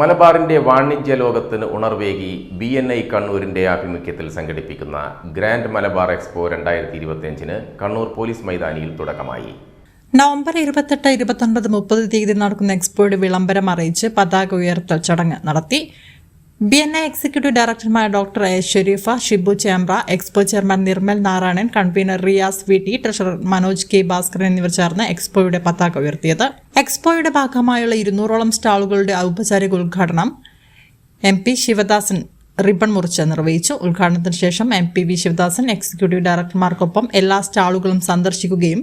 മലബാറിന്റെ വാണിജ്യ ലോകത്തിന് ഉണർവേകി ബി എൻ ഐ കണ്ണൂരിന്റെ ആഭിമുഖ്യത്തിൽ സംഘടിപ്പിക്കുന്ന ഗ്രാൻഡ് മലബാർ എക്സ്പോ രണ്ടായിരത്തി ഇരുപത്തിയഞ്ചിന് കണ്ണൂർ പോലീസ് മൈതാനിയിൽ തുടക്കമായി. നവംബർ ഇരുപത്തെട്ട് ഇരുപത്തൊൻപത് മുപ്പത് തീയതി നടക്കുന്ന എക്സ്പോയുടെ വിളംബരം അറിയിച്ച് പതാക ഉയർത്തൽ ചടങ്ങ് നടത്തി. B N I executive ഡയറക്ടർമാർ doctor A Shareefa Shibu Chembra expo chairman Nirmal Narayanan convener Riyas V T treasurer Manoj K Bhaskaran എന്നിവർ ചേർന്ന് എക്സ്പോയുടെ പതാക ഉയർത്തിയത്. എക്സ്പോയുടെ ഭാഗമായുള്ള ഇരുന്നൂറോളം സ്റ്റാളുകളുടെ ഔപചാരിക ഉദ്ഘാടനം എം പി ശിവദാസൻ റിബൺ മുറിച്ച് നിർവഹിച്ചു. ഉദ്ഘാടനത്തിന് ശേഷം M P V Sivadasan executive ഡയറക്ടർമാർക്കൊപ്പം എല്ലാ സ്റ്റാളുകളും സന്ദർശിക്കുകയും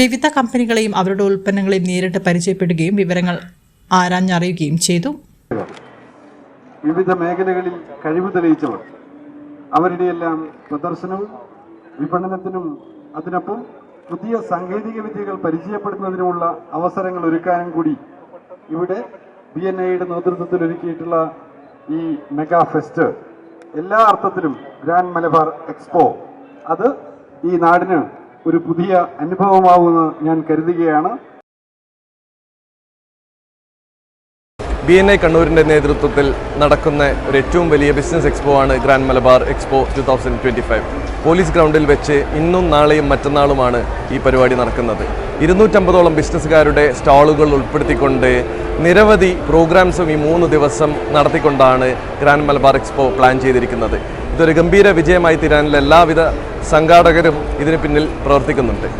വിവിധ കമ്പനികളെയും അവരുടെ ഉൽപ്പന്നങ്ങളെയും നേരിട്ട് പരിചയപ്പെടുകയും വിവരങ്ങൾ ആരാഞ്ഞറിയുകയും ചെയ്തു. വിവിധ മേഖലകളിൽ കഴിവ് തെളിയിച്ചവർ. അവരുടെയെല്ലാം പ്രദർശനവും വിപണനത്തിനും അതിനൊപ്പം പുതിയ സാങ്കേതിക വിദ്യകൾ പരിചയപ്പെടുത്തുന്നതിനുമുള്ള അവസരങ്ങൾ ഒരുക്കാനും കൂടി ഇവിടെ ബി എൻ ഐയുടെ നേതൃത്വത്തിൽ ഒരുക്കിയിട്ടുള്ള ഈ മെഗാ ഫെസ്റ്റ്. എല്ലാ അർത്ഥത്തിലും ഗ്രാൻഡ് മലബാർ എക്സ്പോ. അത് ഈ നാടിന് ഒരു പുതിയ അനുഭവമാവുമെന്ന് ഞാൻ കരുതുകയാണ്. ബി എൻ ഐ കണ്ണൂരിന്റെ നേതൃത്വത്തിൽ നടക്കുന്ന ഒരു ഏറ്റവും വലിയ ബിസിനസ് എക്സ്പോ ആണ് grand Malabar expo two thousand twenty five. Police ഗ്രൗണ്ടിൽ വെച്ച് ഇന്നും നാളെയും മറ്റന്നാളുമാണ് ഈ പരിപാടി നടക്കുന്നത്. ഇരുന്നൂറ്റമ്പതോളം ബിസിനസ്സുകാരുടെ സ്റ്റാളുകൾ ഉൾപ്പെടുത്തിക്കൊണ്ട് നിരവധി പ്രോഗ്രാംസും ഈ മൂന്ന് ദിവസം നടത്തിക്കൊണ്ടാണ് ഗ്രാൻഡ് മലബാർ എക്സ്പോ പ്ലാൻ ചെയ്തിരിക്കുന്നത്. ഇതൊരു ഗംഭീര വിജയമായി തീരാനുള്ള എല്ലാവിധ സംഘാടകരും ഇതിന് പിന്നിൽ പ്രവർത്തിക്കുന്നുണ്ട്.